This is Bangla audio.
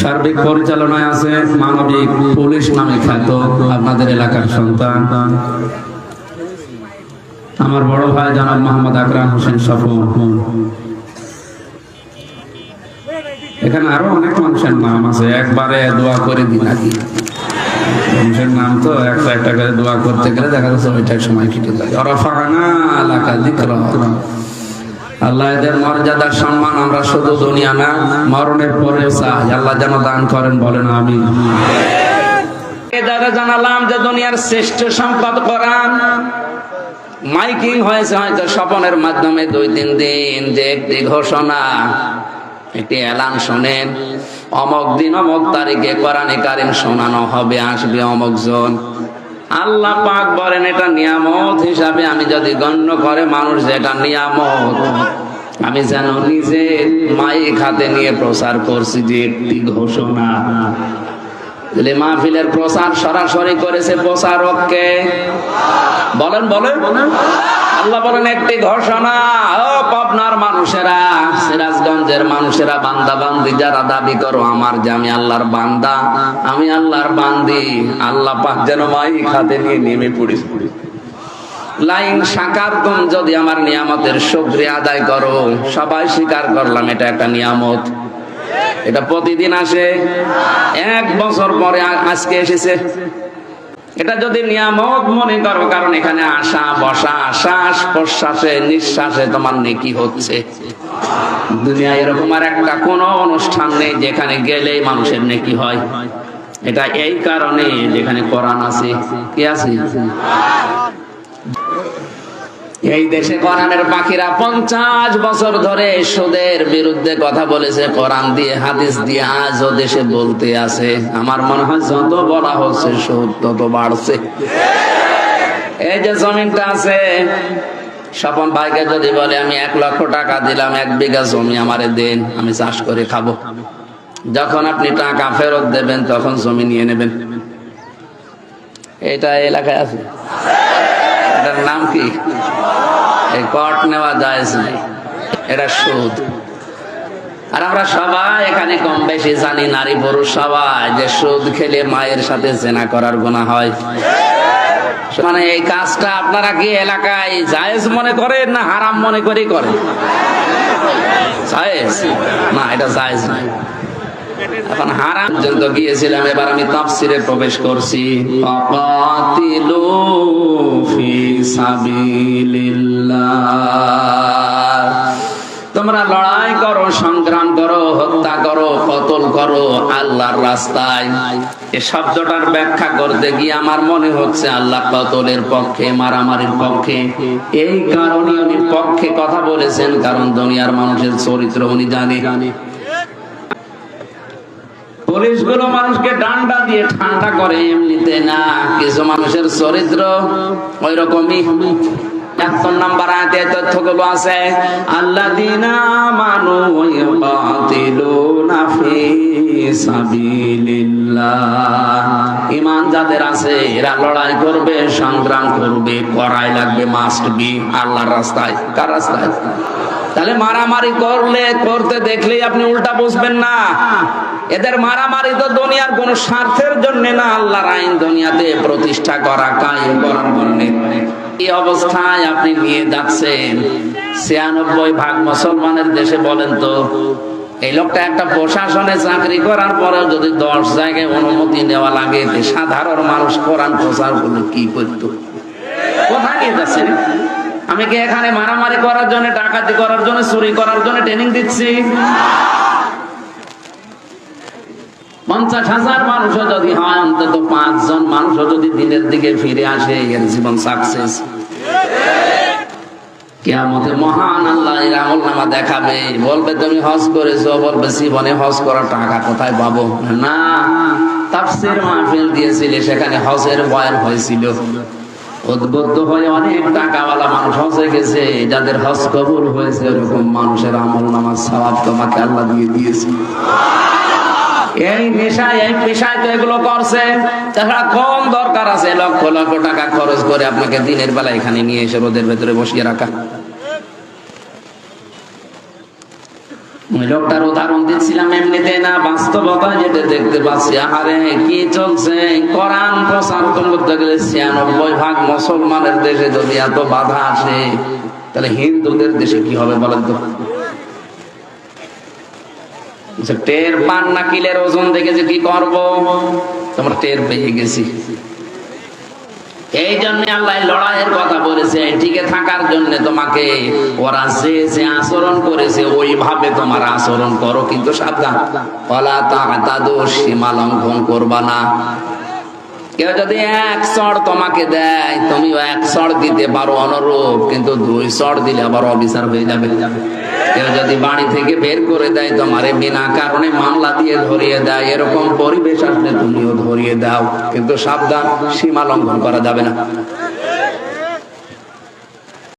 সার্বিক পরিচালনায় আছে মানবিক পুলিশ নামে খ্যাত আপনাদের এলাকার সন্তান। আমার বড় ভাই জনাব মোহাম্মদ আকরাম হোসেন সফল। এখানে আরও অনেক মানুষের নাম আছে, একবারে দোয়া করে দিন নাকি মানুষের নাম তো একটা একটা করে দোয়া করতে গেলে দেখা যাচ্ছে ওইটাই সময় কেটে যায়। অরফানা এলাকা দিকরা। আল্লাহ এদের মর্যাদার সম্মান আমরা শুধু দুনিয়া না, মরণের পরেও চাই। আল্লাহ যেন দান করেন, বলেন আমি জানালাম যে দুনিয়ার শ্রেষ্ঠ সম্পদ কোরআন মাইকিং হয়েছে হয়তো স্বপনের মাধ্যমে দুই তিন দিন, যে একটি ঘোষণা, একটি এলান শোনেন, অমক দিন অমক তারিখে কোরআনে কারিম শোনানো হবে, আসবে অমক জন। আল্লাহ পাক বলেন, এটা নিয়ামত হিসাবে আমি যদি গণ্য করে মানুষ, এটা নিয়ামত। আমি যেন নিজে মাইক হাতে নিয়ে প্রচার করছি যে একটি ঘোষণা। মাহফিলের প্রচার সরাসরি করেছে প্রচারককে। বলেন বলেন। আল্লাহ বলেন, একটি ঘোষণা, ও পাবনার মানুষেরা, সিরাজগঞ্জের মানুষেরা বান্দা বান্দি যারা দাবি করো, আমার যে আমি আল্লাহর বান্দা, আমি আল্লাহর বান্দি, আল্লাহ পাক যেন মাই খাতে নিয়ে নেমে পড়িস লাইন সাকার যদি আমার নিয়ামতের শুকরিয়া আদায় করো, সবাই স্বীকার করলাম, এটা একটা নিয়ামত। এটা প্রতিদিন আসে, এক বছর পরে আজকে এসেছে। এটা যদি নিয়ামত মনে করো, কারণ এখানে আসা বসা শ্বাস প্রশ্বাসে, নিঃশ্বাসে তোমার নেকি হচ্ছে। দুনিয়া এরকম আর একটা কোনো অনুষ্ঠান নেই যেখানে গেলে মানুষের নেকি হয়। এটা এই কারণে যেখানে করান আছে, কি আছে? এই দেশে কোরআনের পাখিরা পঞ্চাশ বছর ধরে সুদের বিরুদ্ধে কথা বলেছে, কোরআন দিয়ে, হাদিস দিয়ে, আজও দেশে বলতে আছে। আমার মনে হয় যত বলা হচ্ছে, সুদ তত বাড়ছে। এই যে জমিনটা আছে, স্বপন ভাইকে যদি বলে, আমি এক লক্ষ টাকা দিলাম, এক বিঘা জমি আমারে দেন, আমি চাষ করে খাব। যখন আপনি টাকা ফেরত দেবেন, তখন জমি নিয়ে নেবেন। এটা এলাকায় আছে? এটার নাম কি? কট নেওয়া যায় নাই এটা সুদ। আর আমরা সবাই এখানে কম বেশি জানি, নারী পুরুষ সবাই, যে সুদ খেলে মায়ের সাথে জেনা করার গুণা হয়। মানে এই কাজটা আপনারা কি এলাকায় জায়েজ মনে করেন না হারাম মনে করে করেন? জায়েজ? না, এটা জায়েজ নাই এখন হারাম পর্যন্ত গিয়েছিলাম, এবার আমি তাফসিরে প্রবেশ করছি। তোমরা লড়াই করো, সংগ্রাম করো, হত্যা করো, কতল করো, আল্লাহর রাস্তায়। এ শব্দটার ব্যাখ্যা করতে গিয়ে আমার মনে হচ্ছে আল্লাহ কতলের পক্ষে, মারামারির পক্ষে। এই কারণে উনি পক্ষে কথা বলেছেন, কারণ দুনিয়ার মানুষের চরিত্র উনি জানে। পুলিশগুলো মানুষকে ডান্ডা দিয়ে ঠান্ডা করে এমনিতে না, কিছু মানুষের চরিত্র ওই রকমই একাত্তর যাদের আছে, এরা লড়াই করবে, সংগ্রাম করবে, করাই লাগবে মাস্ট বি আল্লাহর রাস্তায়। কার রাস্তায়? তাহলে মারামারি করলে, করতে দেখলেই আপনি উল্টা বুঝবেন না। এদের মারামারি তো দুনিয়ার কোন স্বার্থের জন্য না, আল্লাহর আইন দুনিয়াতে প্রতিষ্ঠা করা, কায়েম করার জন্য। এই অবস্থায় আপনি নিয়ে যাচ্ছেন। ছিয়ানব্বই ভাগ মুসলমানের দেশে বলেন তো, এই লোকটা একটা প্রশাসনে চাকরি করার পরেও যদি দশ জায়গায় অনুমতি নেওয়া লাগে সাধারণ মানুষ কোরআন প্রচার করলে কি করতো? কোথায় নিয়ে যাচ্ছেন? আমি কি এখানে মারামারি করার জন্য, ডাকাতি করার জন্য, চুরি করার জন্য ট্রেনিং দিচ্ছি? পঞ্চাশ হাজার মানুষও যদি হয়, অন্তত পাঁচজন মানুষও যদি দিনের দিকে ফিরে আসে, এর জীবন সাকসেস কেয়ামতে মহান আল্লাহ এর আমল নামা দেখাবে। বলবে, তুমি হজ করেছ। বলবে, জীবনে হজ করার টাকা কোথায় পাবো? না, তাফসির মাহফিল দিয়েছিলে, সেখানে হজের বয়ান হয়েছিল। উদ্বুদ্ধ হয়ে অনেক টাকাওয়ালা মানুষ হজে গেছে। যাদের হজ কবুল হয়েছে এরকম মানুষের আমল নামাজ সওয়াব তোমাকে আল্লাহ দিয়ে দিয়েছে। এই নেশায় এই পেশায় তো এগুলো করছে। তাছাড়া কম দরকার আছে। লক্ষ লক্ষ টাকা খরচ করে আপনাকে দিনের বেলা এখানে নিয়ে এসে রোদের ভেতরে বসিয়ে রাখা। লোকটার উদাহরণ দিচ্ছিলাম এমনিতে না, বাস্তবতা যেটা দেখতে পাচ্ছি। আরে কি চলছে? কোরআন প্রচার করতে গেলে ছিয়ানব্বই ভাগ মুসলমানের দেশে যদি এত বাধা আসে, তাহলে হিন্দুদের দেশে কি হবে বলেন তো? টের পান না কিলের ওজন দেখেছি কি করব? তোমার টের পেয়ে গেছি। এই জন্য আল্লাহ লড়াইয়ের কথা বলেছে টিকে থাকার জন্য তোমাকে ওরা যে যে আচরণ করেছে, ওইভাবে তোমার আচরণ করো, কিন্তু সাবধান। তাদু সীমা লঙ্ঘন করবা না। কেউ যদি এক চড় তোমাকে দেয়, তুমিও এক চড় দিতে পারো অনুরূপ, কিন্তু দুই চড় দিলে আবার অবিচার হয়ে যাবে। কেউ যদি বাড়ি থেকে বের করে দেয় তোমার বিনা কারণে মামলা দিয়ে ধরিয়ে দেয়, এরকম পরিবেশ আসলে তুমিও ধরিয়ে দাও, কিন্তু সাবধান, সীমা লঙ্ঘন করা যাবে না।